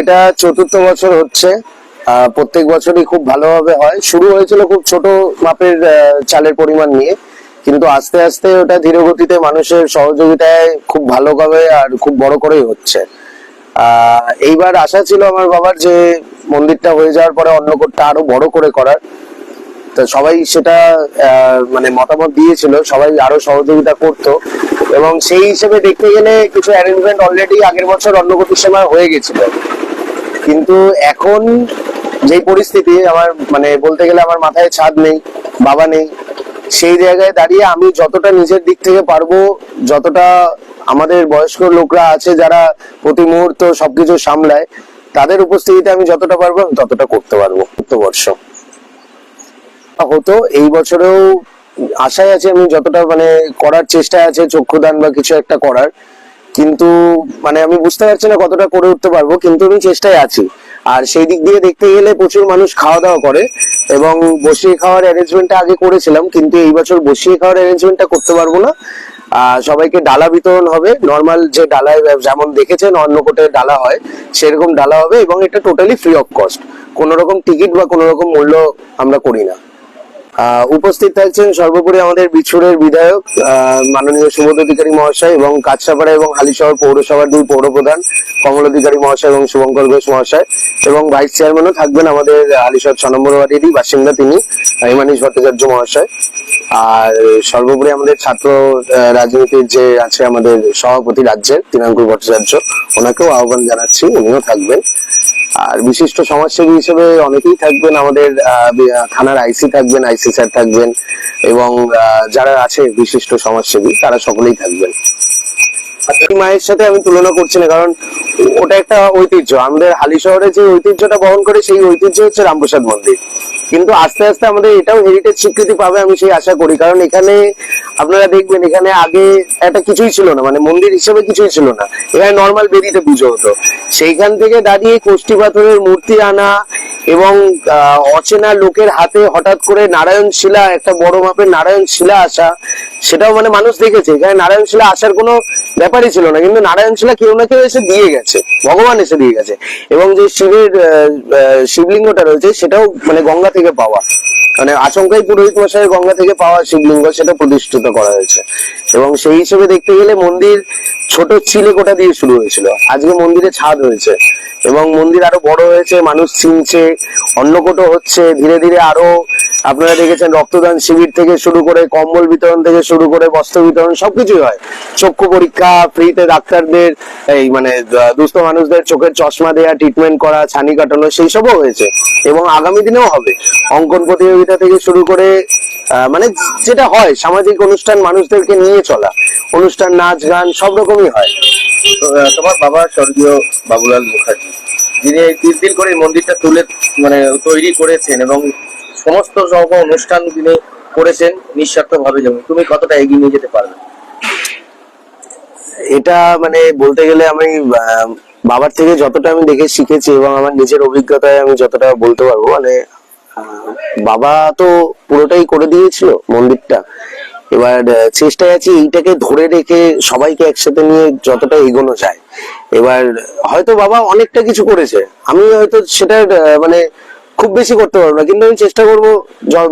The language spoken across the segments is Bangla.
এটা চতুর্থ বছর হচ্ছে। প্রত্যেক বছরই খুব ভালোভাবে হয়। শুরু হয়েছিল খুব ছোট মাপের চালের পরিমাণ নিয়ে। কিন্তু আস্তে আস্তে ওটা ধীরে গতিতে মানুষের সহযোগিতায় খুব ভালোভাবে আর খুব বড় করেই হচ্ছে। এইবার আশা ছিল আমার বাবার যে মন্দিরটা হয়ে যাওয়ার পরে অন্নকূটটা আরও বড় করে করার। তো সবাই সেটা মানে মতামত দিয়েছিল, সবাই আরও সহযোগিতা করত। এবং সেই হিসেবে দেখতে গেলে কিছু অ্যারেঞ্জমেন্ট অলরেডি আগের বছর অন্নকূটির সময় হয়ে গেছিল। কিন্তু এখন যেই পরিস্থিতি, আমার মানে বলতে গেলে আমার মাথায় ছাদ নেই, বাবা নেই, সেই জায়গায় দাঁড়িয়ে আমি যতটা নিজের দিক থেকে পারব, যতটা আমাদের বয়স্ক লোকরা আছে যারা প্রতি মুহূর্ত সবকিছু সামলায়, তাদের উপস্থিতিতে আমি যতটা পারব, আমি ততটা করতে পারব বর্ষ। হতো, এই বছরেও আশায় আছে আমি যতটা মানে করার চেষ্টা আছে, চক্ষুদান বা কিছু একটা করার কিন্তু মানে আমি বুঝতে পারছি না কতটা করে উঠতে পারব, কিন্তু আমি চেষ্টায় আছি। আর সেই দিক দিয়ে দেখতে গেলে প্রচুর মানুষ খাওয়া দাওয়া করে এবং বসিয়ে খাওয়ার অ্যারেঞ্জমেন্টটা আগে করেছিলাম, কিন্তু এই বছর বসিয়ে খাওয়ার অ্যারেঞ্জমেন্টটা করতে পারব না। সবাইকে ডালা বিতরণ হবে। নর্মাল যে ডালায় যেমন দেখেছেন অন্য কোটে ডালা হয়, সেরকম ডালা হবে এবং এটা টোটালি ফ্রি অফ কস্ট কোনো রকম টিকিট বা কোনো রকম মূল্য আমরা করি না। উপস্থিত থাকছেন সর্বোপরি আমাদের বিছুরের বিধায়ক মাননীয় সুবোধ অধিকারী মহাশয় এবং কাছাপাড়া এবং হালিশহর পৌরসভার দুই পৌর প্রধান কমল অধিকারী মহাশয় এবং শুভঙ্কর ঘোষ মহাশয় এবং ভাইস চেয়ারম্যানও থাকবেন আমাদের হালিশহর ছ নম্বর ওয়ার্ডেরই বাসিন্দা তিনি হিমানীশ ভট্টাচার্য মহাশয়। আর সর্বোপরি আমাদের ছাত্র রাজনীতির যে আছে আমাদের সভাপতি রাজ্যের, তিনাঙ্কুর ভট্টাচার্য, ওনাকেও আহ্বান জানাচ্ছি, উনিও থাকবেন। আর বিশিষ্ট সমাজসেবী হিসেবে অনেকেই থাকবেন আমাদের থানার আইসি থাকবেন, আইসি স্যার থাকবেন, এবং যারা আছে বিশিষ্ট সমাজসেবী, তারা সকলেই থাকবেন। মায়ের সাথে আমি তুলনা করছি না, কারণ ওটা একটা ঐতিহ্য। আমাদের হালি শহরে যে ঐতিহ্যটা বহন করে, সেই ঐতিহ্য হচ্ছে রামপ্রসাদ মন্দির। কিন্তু আস্তে আস্তে আমাদের এটাও হেরিটেজ স্বীকৃতি পাবে আমি সেই আশা করি। কারণ এখানে আপনারা দেখবেন, এখানে আগে একটা কিছুই ছিল না মানে মন্দির হিসেবে কিছুই ছিল না। এখানে নর্মাল বেদিতে পুজো হতো। সেইখান থেকে দাঁড়িয়ে কোষ্ঠী পাথরের মূর্তি আনা এবং অচেনা লোকের হাতে হঠাৎ করে নারায়ণ শিলা একটা বড় মাপের নারায়ণ শিলা আসা, সেটাও মানে মানুষ দেখেছে। এখানে নারায়ণ শিলা আসার কোনো ব্যাপারই ছিল না, কিন্তু নারায়ণ শিলা কেউ না কেউ এসে দিয়ে গেছে, ভগবান এসে দিয়ে গেছে। এবং যে শিবের শিবলিঙ্গটা রয়েছে, সেটাও মানে গঙ্গা থেকে পাওয়া। মানে আচমকাই পুরোহিত মশাই গঙ্গা থেকে পাওয়া শিবলিঙ্গ সেটা প্রতিষ্ঠিত করা হয়েছে। এবং সেই হিসেবে দেখতে গেলে মন্দির ছোট চিলে কোটা দিয়ে শুরু হয়েছিল। আজকে মন্দিরে ছাদ হয়েছে এবং মন্দির আরও বড় হয়েছে, মানুষ চিনছে অন্নকূট হচ্ছে, ধীরে ধীরে আরও আপনারা দেখেছেন রক্তদান শিবির থেকে শুরু করে কম্বল বিতরণ থেকে শুরু করে বস্ত্র বিতরণ সবকিছুই হয়। চক্ষু পরীক্ষা, ফ্রিতে ডাক্তারদের, এই মানে দুস্থ মানুষদের চোখের চশমা দেওয়া ট্রিটমেন্ট করা, ছানি কাটানো, সেই সবও হয়েছে। এবং আগামী দিনেও হবে। অঙ্কন প্রতিযোগিতা থেকে শুরু করে মানে যেটা হয়, সামাজিক অনুষ্ঠান মানুষদেরকে নিয়ে চলা, অনুষ্ঠান, নাচ, গান, সব রকমই হয়। তোমার বাবা স্বর্গীয় বাবুলাল মুখার্জি, যিনি তিন দিন করে মন্দিরটা তুলে মানে তৈরি করেছেন এবং সমস্ত রকম অনুষ্ঠান তিনি করেছেন নিঃস্বার্থ ভাবে যেমন। তুমি কতটা এগিয়ে নিয়ে যেতে পারবে? এটা মানে বলতে গেলে আমি বাবার থেকে যতটা আমি দেখে শিখেছি এবং আমার নিজের অভিজ্ঞতায় আমি যতটা বলতে পারব মানে বাবা তো পুরোটাই করে দিয়েছিল মন্দিরটা। এবার চেষ্টায় আছি এইটাকে ধরে রেখে সবাইকে একসাথে নিয়ে যতটা এগোনো যায়। এবার, হয়তো বাবা অনেকটা কিছু করেছে। আমি হয়তো সেটা মানে খুব বেশি করতে পারব না। কিন্তু আমি চেষ্টা করব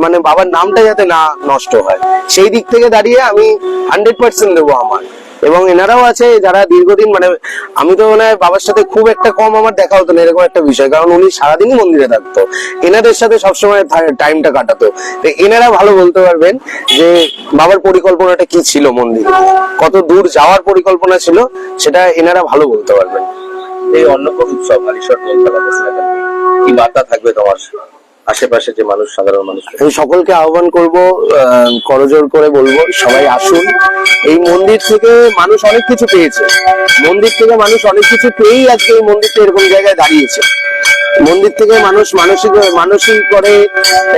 মানে বাবার নামটা যাতে না নষ্ট হয়। সেই দিক থেকে দাঁড়িয়ে আমি হান্ড্রেড পার্সেন্ট দেবো আমার। এবং এনারাও আছে, যারা দীর্ঘদিন মানে আমি তো মনে হয় বাবার সাথে খুব একটা কম আমার দেখা হতো না, এরকম একটা বিষয়। কারণ উনি সারাদিনই মন্দিরে থাকতো। এনাদের সাথে সবসময় টাইমটা কাটাতো। এনারা ভালো বলতে পারবেন যে, বাবার পরিকল্পনাটা কি ছিল মন্দিরে? কত দূর যাওয়ার পরিকল্পনা ছিল, সেটা এনারা ভালো বলতে পারবেন। এই অন্নকূট উৎসব দোলতলা বসে কি বার্তা থাকবে তোমার আশেপাশে যে মানুষ, সাধারণ মানুষ? আমি সকলকে আহ্বান করব করজোর করে বলব, সবাই আসুন। এই মন্দির থেকে মানুষ অনেক কিছু পেয়েছে। মন্দির থেকে মানুষ অনেক কিছু পেয়েই আজকে এই মন্দিরটা এরকম জায়গায় দাঁড়িয়েছে। মন্দির থেকে মানুষ মানসিক মানসিক করে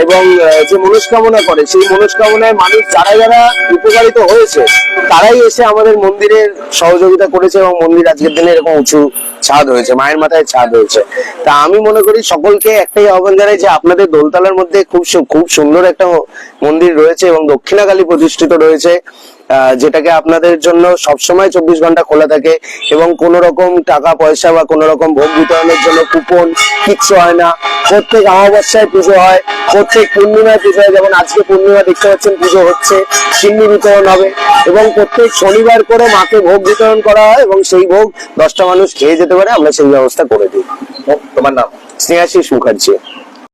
এবং যে মনস্কামনা করে, সেই মনস্কামনায় মানুষ যারা যারা উপকারিত হয়েছে, তারাই এসে আমাদের মন্দিরের সহযোগিতা করেছে এবং মন্দির আজকের দিনে এরকম উঁচু ছাদ হয়েছে, মায়ের মাথায় ছাদ হয়েছে। তা আমি মনে করি সকলকে একটাই আহ্বান জানাই যে আপনাদের দোলতলার মধ্যে খুব খুব সুন্দর একটা মন্দির রয়েছে এবং দক্ষিণাকালী প্রতিষ্ঠিত রয়েছে। যেটাকে আপনাদের জন্য সবসময় চব্বিশ ঘণ্টা খোলা থাকে এবং কোন রকম টাকা পয়সা বা কোন রকম ভোগ বিতরণের জন্য কুপন কিচ্ছু হয় না। প্রত্যেক অমাবস্যায় পুজো হয় প্রত্যেক পূর্ণিমায় পুজো হয়। যেমন আজকে পূর্ণিমা দেখতে পাচ্ছেন পুজো হচ্ছে সিন্নি বিতরণ হবে এবং প্রত্যেক শনিবার করে মাকে ভোগ বিতরণ করা হয় এবং সেই ভোগ দশটা মানুষ খেয়ে যেতে পারে। আমরা সেই ব্যবস্থা করে দিই। তোমার নাম? স্নেহাশিস মুখার্জি।